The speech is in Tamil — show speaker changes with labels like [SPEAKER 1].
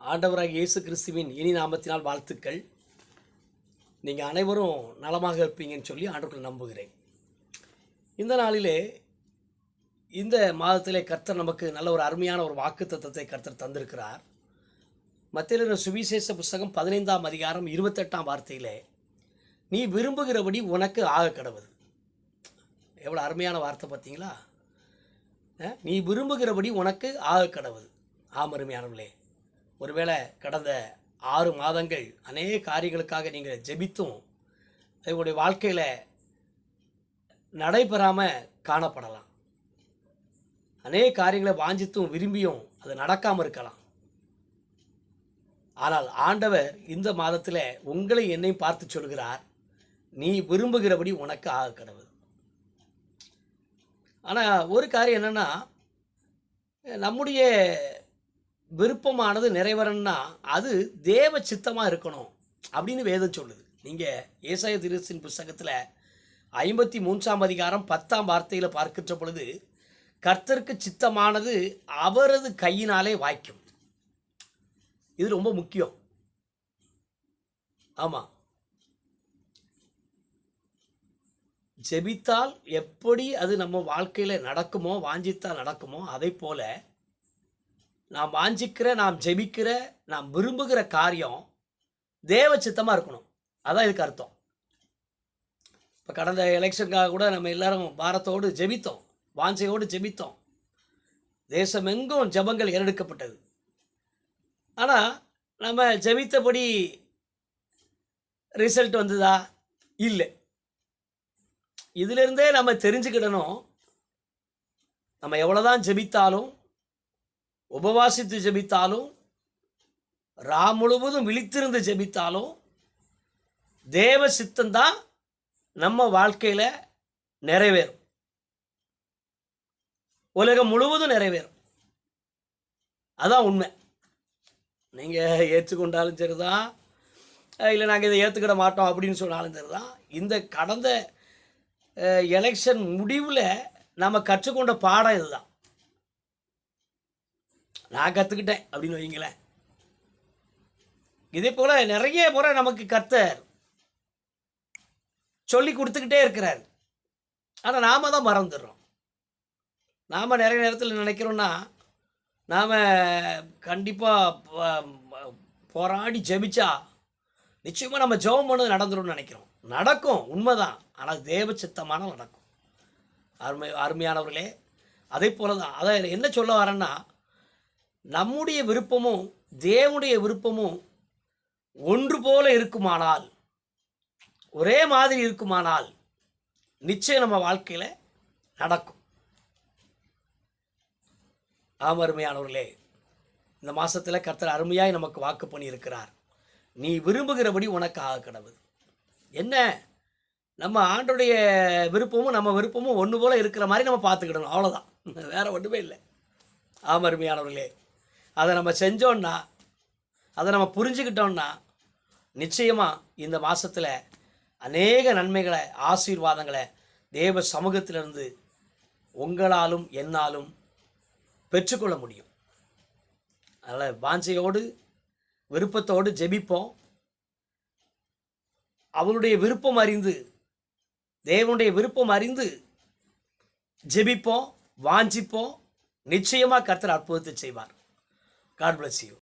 [SPEAKER 1] ஆண்டவராக இயேசு கிறிஸ்துவின் இனி நாமத்தினால் வாழ்த்துக்கள். நீங்கள் அனைவரும் நலமாக இருப்பீங்கன்னு சொல்லி ஆண்டுக்குள் நம்புகிறேன். இந்த நாளிலே இந்த மாதத்திலே கர்த்தர் நமக்கு நல்ல ஒரு அருமையான ஒரு வாக்கு தத்துவத்தை கர்த்தர் தந்திருக்கிறார். மத்திய சுவிசேஷ புஸ்தகம் பதினைந்தாம் அதிகாரம் இருபத்தெட்டாம் வார்த்தையிலே நீ விரும்புகிறபடி உனக்கு ஆக கடவுது எவ்வளோ அருமையான வார்த்தை பார்த்தீங்களா? நீ விரும்புகிறபடி உனக்கு ஆக கடவுது ஆம் ஒருவேளை கடந்த ஆறு மாதங்கள் அநேக காரியங்களுக்காக நீங்கள் ஜெபித்தும் உங்களுடைய வாழ்க்கையில் நடைபெறாமல் காணப்படலாம். அநேக காரியங்களை வாஞ்சித்தும் விரும்பியும் அது நடக்காமல் இருக்கலாம். ஆனால் ஆண்டவர் இந்த மாதத்தில் உங்களை என்னையும் பார்த்து சொல்கிறார் நீ விரும்புகிறபடி உனக்கு ஆக கடவுள். ஆனால் ஒரு காரியம் என்னென்னா நம்முடைய விருப்பமானது நிறைவேறணும்னா அது தேவ சித்தமாக இருக்கணும் அப்படின்னு வேதம் சொல்லுது. நீங்கள் ஏசாய திருசின் புஸ்தகத்தில் ஐம்பத்தி மூன்றாம் அதிகாரம் பத்தாம் வார்த்தையில் பார்க்கின்ற பொழுது கர்த்தருக்கு சித்தமானது அவரது கையினாலே வாய்க்கும். இது ரொம்ப முக்கியம். ஆமாம் ஜெபித்தால் எப்படி அது நம்ம வாழ்க்கையில் நடக்குமோ வாஞ்சித்தால் நடக்குமோ அதை போல நாம் வாஞ்சிக்கிற நாம் ஜெபிக்கிற நாம் விரும்புகிற காரியம் தேவ சித்தமாக இருக்கணும். அதான் இதுக்கு அர்த்தம். இப்போ கடந்த எலெக்ஷனுக்காக கூட நம்ம எல்லாரும் பாரத்தோடு ஜெபித்தோம். வாஞ்சையோடு ஜெபித்தோம். தேசமெங்கும் ஜெபங்கள் ஏறெடுக்கப்பட்டது. ஆனால் நம்ம ஜெபித்தபடி ரிசல்ட் வந்ததா? இல்லை. இதிலிருந்தே நம்ம தெரிஞ்சுக்கிடணும். நம்ம எவ்வளோதான் ஜெபித்தாலும் உபவாசித்து ஜெபித்தாலும் ரா முழுவதும் விழித்திருந்து ஜெபித்தாலும் தேவ சித்தந்தான் நம்ம வாழ்க்கையில் நிறைவேறும். உலகம் முழுவதும் நிறைவேறும். அதான் உண்மை. நீங்கள் ஏற்றுக்கொண்டாலும் சரிதான். இல்லை நாங்கள் இதை ஏற்றுக்கிட மாட்டோம் அப்படின்னு சொன்னாலும் சரிதான். இந்த கடந்த எலெக்ஷன் முடிவில் நம்ம கற்றுக்கொண்ட பாடம் இதுதான். நான் கற்றுக்கிட்டேன் அப்படின்னு வைங்களேன் இதே போல் நிறைய முறை நமக்கு கர்த்தர் சொல்லி கொடுத்துக்கிட்டே இருக்கிறார். ஆனால் நாம் தான் மறந்துடுறோம். நாம் நிறைய நேரத்தில் நினைக்கிறோன்னா நாம் கண்டிப்பாக போராடி ஜெபிச்சா நிச்சயமாக நம்ம ஜெபம் பண்ணது நடந்துரும்னு நினைக்கிறோம். நடக்கும் உண்மைதான். ஆனால் தேவ சித்தமான நடக்கும். அருமை அருமையானவர்களே அதே போல தான் அதை என்ன சொல்ல வரேன்னா நம்முடைய விருப்பமும் தேவனுடைய விருப்பமும் ஒன்று போல இருக்குமானால் ஒரே மாதிரி இருக்குமானால் நிச்சயம் நம்ம வாழ்க்கையில் நடக்கும். ஆம் அருமையானவர்களே இந்த மாதத்தில் கர்த்தர் அருமையாய் நமக்கு வாக்கு பண்ணியிருக்கிறார். நீ விரும்புகிறபடி உனக்கு ஆக கிடவுது என்ன? நம்ம ஆண்டுடைய விருப்பமும் நம்ம விருப்பமும் ஒன்று போல் இருக்கிற மாதிரி நம்ம பார்த்துக்கிடணும். அவ்வளோதான் வேறு ஒன்றுமே இல்லை. ஆம் அருமையானவர்களே அதை நம்ம செஞ்சோன்னா அதை நம்ம புரிஞ்சுக்கிட்டோம்னா நிச்சயமாக இந்த மாதத்தில் அநேக நன்மைகளை ஆசீர்வாதங்களை தேவ சமூகத்திலிருந்து உங்களாலும் என்னாலும் பெற்றுக்கொள்ள முடியும். அதனால் வாஞ்சையோடு விருப்பத்தோடு ஜெபிப்போம். அவருடைய விருப்பம் அறிந்து தேவனுடைய விருப்பம் அறிந்து ஜெபிப்போம் வாஞ்சிப்போம். நிச்சயமாக கர்த்தர் அற்புதத்தை செய்வார். God bless you